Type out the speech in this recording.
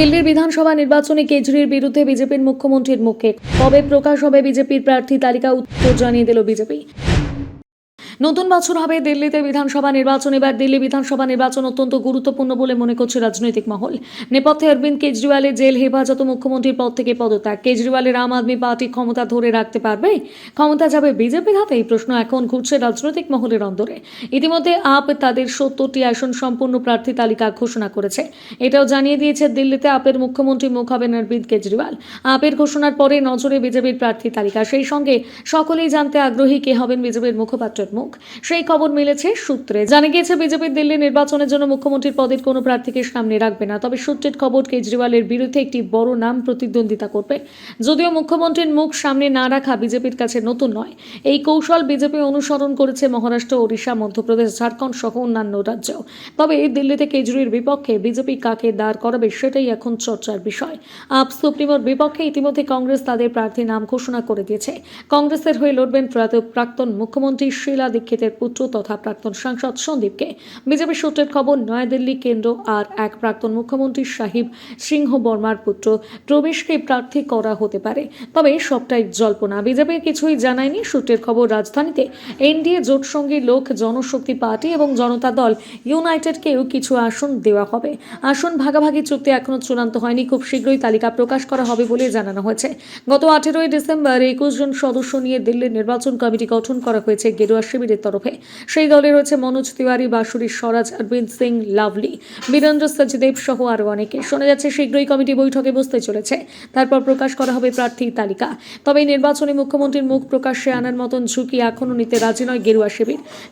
দিল্লির বিধানসভা নির্বাচনে কেজরির বিরুদ্ধে বিজেপির মুখ্যমন্ত্রীর মুখে। কবে প্রকাশ হবে বিজেপির প্রার্থী তালিকা উত্তর জানিয়ে দিল বিজেপি। নতুন বছর হবে দিল্লিতে বিধানসভা নির্বাচন। এবার দিল্লি বিধানসভা নির্বাচন অত্যন্ত গুরুত্বপূর্ণ বলে মনে করছে রাজনৈতিক মহল। নেপথ্যে অরবিন্দ কেজরিওয়ালের জেল হেফাজত মুখ্যমন্ত্রীর পদ থেকে পদত্যাগ। কেজরিওয়ালের আম আদমি পার্টি ক্ষমতা ধরে রাখতে পারবে? ক্ষমতা যাবে বিজেপির হাতে? এই প্রশ্ন এখন ঘুরছে রাজনৈতিক মহলের অন্দরে। ইতিমধ্যে আপ তাদের সত্তরটি আসন সম্পূর্ণ প্রার্থী তালিকা ঘোষণা করেছে। এটাও জানিয়ে দিয়েছে দিল্লিতে আপের মুখ্যমন্ত্রী মুখ হবেন অরবিন্দ কেজরিওয়াল। আপের ঘোষণার পরে নজরে বিজেপির প্রার্থী তালিকা। সেই সঙ্গে সকলেই জানতে আগ্রহী কে হবেন বিজেপির মুখপাত্রের মুখ সেই খবর মিলেছে সূত্রে। জানা গিয়েছে বিজেপির দিল্লি নির্বাচনের জন্য মুখ্যমন্ত্রীর পদের কোনো প্রার্থীকে সামনে রাখবে না। তবে সূত্রের খবর কেজরিওয়ালের বিরুদ্ধে একটি বড় নাম প্রতিদ্বন্দ্বিতা করবে। যদিও মুখ্যমন্ত্রীর মুখ সামনে না রাখা বিজেপির কাছে নতুন নয়, এই কৌশল বিজেপি অনুসরণ করেছে মহারাষ্ট্র, ওড়িশা, মধ্যপ্রদেশ, ঝাড়খণ্ড সহ অন্যান্য রাজ্যেও। তবে দিল্লিতে কেজরির বিপক্ষে বিজেপি কাকে দাঁড় করাবে সেটাই এখন চর্চার বিষয়। আপ সুপ্রিমোর বিপক্ষে ইতিমধ্যে কংগ্রেস তাদের প্রার্থী নাম ঘোষণা করে দিয়েছে। কংগ্রেসের হয়ে লড়বেন প্রয়াত প্রাক্তন মুখ্যমন্ত্রী শীলা দীক্ষিতের পুত্র তথা প্রাক্তন সাংসদ সন্দীপকে। বিজেপি সূত্রের খবর, নয়াদিল্লি কেন্দ্র আর এক প্রাক্তন মুখ্যমন্ত্রী সাহিব সিংহ বর্মার পুত্র প্রবেশকে প্রার্থী করা হতে পারে। তবে সবটাই জল্পনা। বিজেপি কিছুই জানায়নি। সূত্রের খবর, রাজধানীতে এনডিএ জোট সঙ্গী লোক জনশক্তি পার্টি এবং জনতা দল ইউনাইটেডকেও কিছু আসন দেওয়া হবে। আসন ভাগাভাগি চুক্তি এখনও চূড়ান্ত হয়নি। খুব শীঘ্রই তালিকা প্রকাশ করা হবে বলে জানানো হয়েছে। গত আঠেরোই ডিসেম্বর একুশ জন সদস্য নিয়ে দিল্লির নির্বাচন কমিটি গঠন করা হয়েছে। গেরুয়া শিবিরের তরফে। সেই দলে রয়েছে মনোজ তিওয়ারি বাসুরী স্বরাজ, অরবিন্দ সিং, লাভলি, বীরেন্দ্র সচদেব সহ আরও অনেকে। শোনা যাচ্ছে শীঘ্রই কমিটি বৈঠকে বসতে চলেছে। তারপর প্রকাশ করা হবে প্রার্থীর তালিকা। তবে নির্বাচনী মুখ্যমন্ত্রীর মুখ প্রকাশ্যে আনার মতন ঝুঁকি এখনও নিতে রাজি নয় গেরুয়া শিবির।